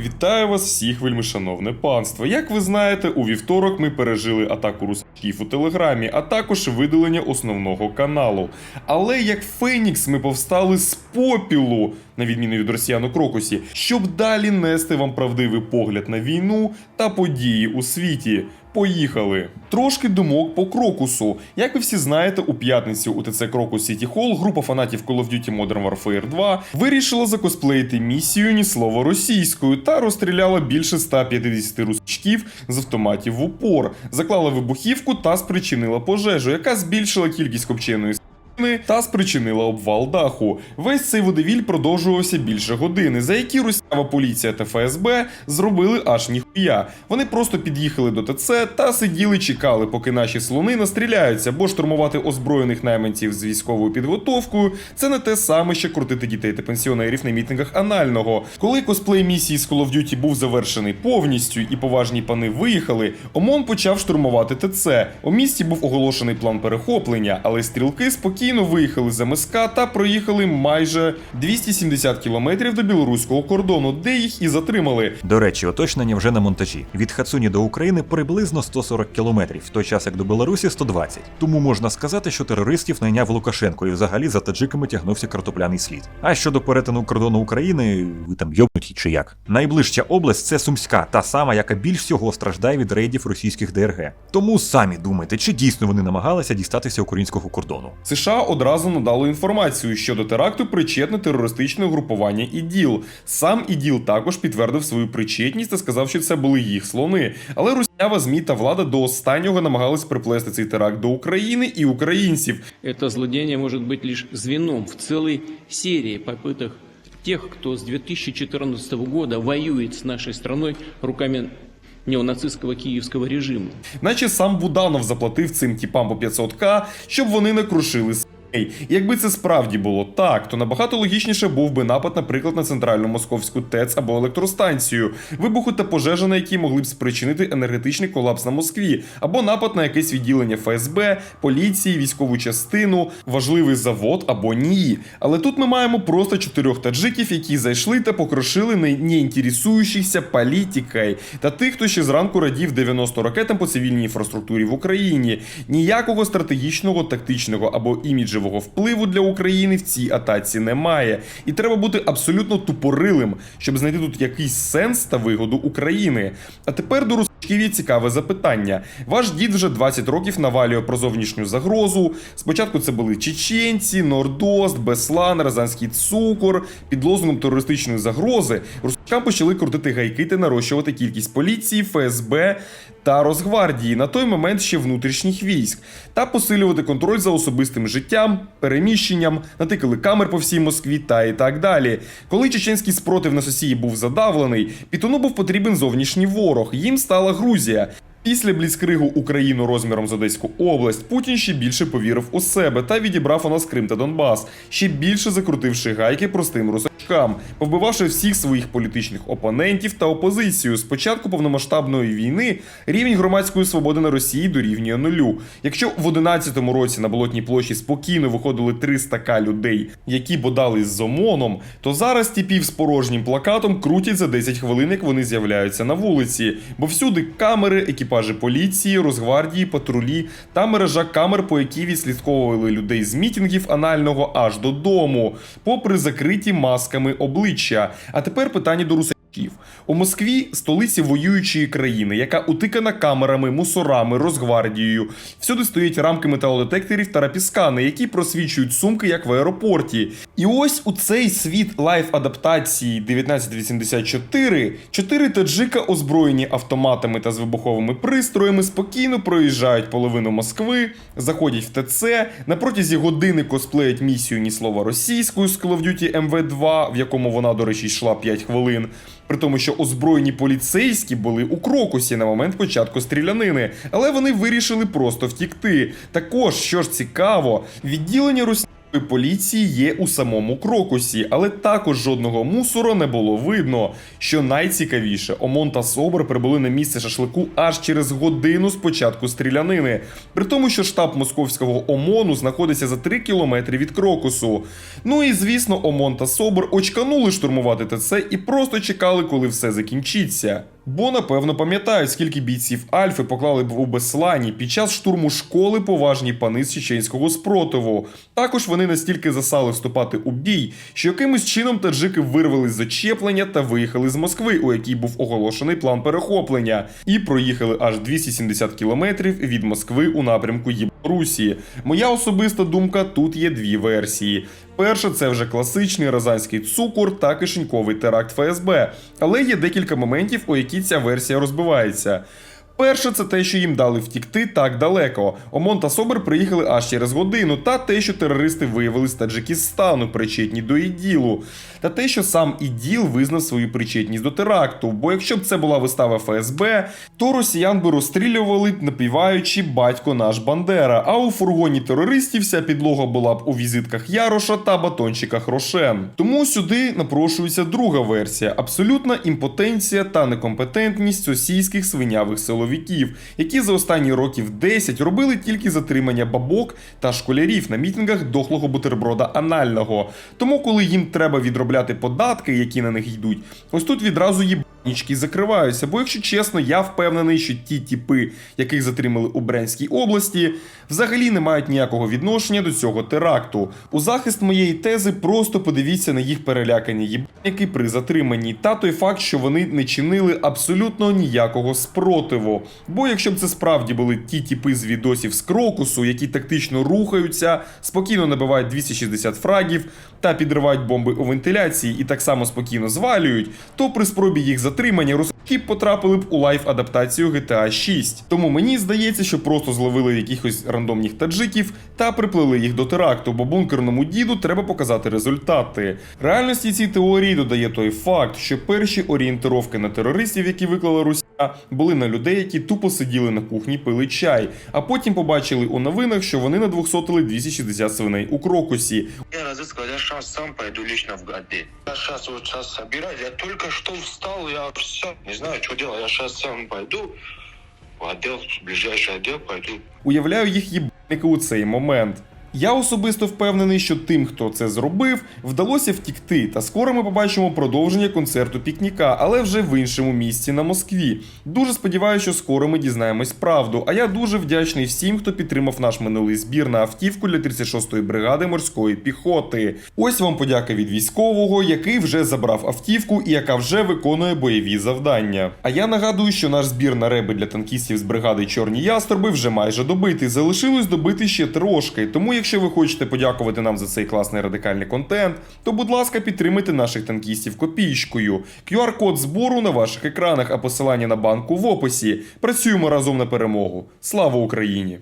Вітаю вас всіх, вельми шановне панство. Як ви знаєте, у вівторок ми пережили атаку русаків у телеграмі, а також видалення основного каналу. Але як Фенікс ми повстали з попілу, на відміну від росіян у Крокусі, щоб далі нести вам правдивий погляд на війну та події у світі. Поїхали! Трошки думок по Крокусу. Як ви всі знаєте, у п'ятницю у ТЦ Крокус City Hall група фанатів Call of Duty Modern Warfare 2 вирішила закосплеїти місію ні слова російською та розстріляла більше 150 русачків з автоматів в упор, заклала вибухівку та спричинила пожежу, яка збільшила кількість копченої та спричинила обвал даху. Весь цей водевіль продовжувався більше години, за які русява поліція та ФСБ зробили аж ніхуя. Вони просто під'їхали до ТЦ та сиділи, чекали, поки наші слони настріляються, бо штурмувати озброєних найманців з військовою підготовкою це не те саме, що крутити дітей та пенсіонерів на мітингах анального. Коли косплей місії з Call of Duty був завершений повністю і поважні пани виїхали, ОМОН почав штурмувати ТЦ. У місті був оголошений план перехоплення, але стрілки спокійно виїхали з МСК та проїхали майже 270 кілометрів до білоруського кордону, де їх і затримали. До речі, уточнення вже на монтажі. Від Хацуні до України приблизно 140 кілометрів, в той час як до Білорусі 120. Тому можна сказати, що терористів найняв Лукашенко і взагалі за таджиками тягнувся картопляний слід. А щодо перетину кордону України, ви там йобнуті чи як? Найближча область це Сумська, та сама, яка більш всього страждає від рейдів російських ДРГ. Тому самі думайте, чи дійсно вони намагалися дістатися українського кордону. США одразу надало інформацію, що до теракту причетне терористичне угрупування ІДІЛ. Сам ІДІЛ також підтвердив свою причетність та сказав, що це були їх слони. Але руснява ЗМІ та влада до останнього намагались приплести цей теракт до України і українців. Это злодеяние может быть лишь звеном в целой серии попыток тех, кто с 2014 года воюет с нашей страной руками неонацистского киевского режима. Наче сам Буданов заплатив цим тіпам по 500к, щоб вони не крушили с**ей. Якби це справді було так, то набагато логічніше був би напад, наприклад, на центральну московську ТЕЦ або електростанцію, вибуху та пожежа, на які могли б спричинити енергетичний колапс на Москві, або напад на якесь відділення ФСБ, поліції, військову частину, важливий завод або НІІ. Але тут ми маємо просто чотирьох таджиків, які зайшли та покрошили не, не інтересуючихся політикою, та тих, хто ще зранку радів 90 ракетам по цивільній інфраструктурі в Україні. Ніякого стратегічного, тактичного або іміджевого впливу для України в цій атаці немає. І треба бути абсолютно тупорилим, щоб знайти тут якийсь сенс та вигоду України. А тепер до є цікаве запитання. Ваш дід вже 20 років навалює про зовнішню загрозу. Спочатку це були чеченці, Нордост, Беслан, Разанський цукор. Під лозунгом терористичної загрози русачкам почали крутити гайки та нарощувати кількість поліції, ФСБ та Росгвардії, на той момент ще внутрішніх військ, та посилювати контроль за особистим життям, переміщенням, натикали камер по всій Москві та і так далі. Коли чеченський спротив на Сосії був задавлений, Пітону був потрібен зовнішній ворог. Їм стала Грузія. Після бліцкригу Україну розміром з Одеську область Путін ще більше повірив у себе та відібрав у нас Крим та Донбас, ще більше закрутивши гайки простим русачкам, повбивавши всіх своїх політичних опонентів та опозицію. З початку повномасштабної війни рівень громадської свободи на Росії дорівнює нулю. Якщо в 11-му році на болотній площі спокійно виходили 300к людей, які бодались з ОМОНом, то зараз тіпів з порожнім плакатом крутять за 10 хвилин, як вони з'являються на вулиці, бо всюди камери, екіпажі поліції, Росгвардії, патрулі та мережа камер, по якій відслідковували людей з мітингів анального аж додому, попри закриті масками обличчя. А тепер питання до русаків. У Москві, столиці воюючої країни, яка утикана камерами, мусорами, Росгвардією. Всюди стоять рамки металодетекторів та рапіскани, які просвічують сумки, як в аеропорті. І ось у цей світ лайф-адаптації 1984 чотири таджика, озброєні автоматами та з вибуховими пристроями, спокійно проїжджають половину Москви, заходять в ТЦ, на протязі години косплеять місію ні слова російською з Call of Duty MV2, в якому вона, до речі, йшла 5 хвилин. При тому, що озброєні поліцейські були у крокусі на момент початку стрілянини, але вони вирішили просто втікти. Також, що ж цікаво, відділення Росії поліції є у самому Крокусі, але також жодного мусору не було видно. Що найцікавіше, ОМОН та СОБР прибули на місце шашлику аж через годину з початку стрілянини. При тому, що штаб московського ОМОНу знаходиться за 3 кілометри від Крокусу. Ну і звісно, ОМОН та СОБР очканули штурмувати ТЦ і просто чекали, коли все закінчиться. Бо напевно пам'ятають, скільки бійців Альфи поклали б у Беслані під час штурму школи поважні пани з чеченського спротиву. Також вони настільки засали вступати у бій, що якимось чином таджики вирвались з очеплення та виїхали з Москви, у якій був оголошений план перехоплення, і проїхали аж 270 кілометрів від Москви у напрямку Єбрусі. Моя особиста думка тут є дві версії. Перша це вже класичний розанський цукор та кишеньковий теракт ФСБ, але є декілька моментів, у які ця версія розбивається. Перше, це те, що їм дали втікти так далеко. ОМОН та СОБР приїхали аж через годину, та те, що терористи виявили з Таджикистану, причетні до іділу, та те, що сам іділ визнав свою причетність до теракту. Бо якщо б це була вистава ФСБ, то росіян би розстрілювали, напіваючи батько наш Бандера. А у фургоні терористів вся підлога була б у візитках Яроша та батончиках Рошен. Тому сюди напрошується друга версія: абсолютна імпотенція та некомпетентність російських свинявих силовиків, які за останні років 10 робили тільки затримання бабок та школярів на мітингах дохлого бутерброда анального. Тому, коли їм треба відробляти податки, які на них йдуть, ось тут відразу їбанічки закриваються. Бо, якщо чесно, я впевнений, що ті тіпи, яких затримали у Брянській області, взагалі не мають ніякого відношення до цього теракту. У захист моєї тези просто подивіться на їх перелякані їбаніки при затриманні, та той факт, що вони не чинили абсолютно ніякого спротиву. Бо якщо б це справді були ті тіпи з відосів з крокусу, які тактично рухаються, спокійно набивають 260 фрагів та підривають бомби у вентиляції і так само спокійно звалюють, то при спробі їх затримання русаки потрапили б у лайф адаптацію GTA 6. Тому мені здається, що просто зловили якихось рандомних таджиків та приплили їх до теракту, бо бункерному діду треба показати результати. Реальності цій теорії додає той факт, що перші орієнтировки на терористів, які виклала Руся, були на людей, які тупо сиділи на кухні, пили чай, а потім побачили у новинах, що вони надвухсотили 260 свиней у крокусі. Я разыскивал, я сейчас сам пойду лично в ГАДе. Я сейчас вот сейчас собираюсь, я только что встал, я все, не знаю, что делать. Я сейчас сам пойду в отдел, в ближайший отдел пойду. Уявляю їх їбники у цей момент. Я особисто впевнений, що тим, хто це зробив, вдалося втікти, та скоро ми побачимо продовження концерту пікніка, але вже в іншому місці на Москві. Дуже сподіваюся, що скоро ми дізнаємось правду. А я дуже вдячний всім, хто підтримав наш минулий збір на автівку для 36-ї бригади морської піхоти. Ось вам подяка від військового, який вже забрав автівку і яка вже виконує бойові завдання. А я нагадую, що наш збір на реби для танкістів з бригади Чорні Ястрби вже майже добитий. Залишилось добити ще трошки. Тому, якщо ви хочете подякувати нам за цей класний радикальний контент, то будь ласка, підтримайте наших танкістів копійкою. QR-код збору на ваших екранах, а посилання на банку в описі. Працюємо разом на перемогу. Слава Україні!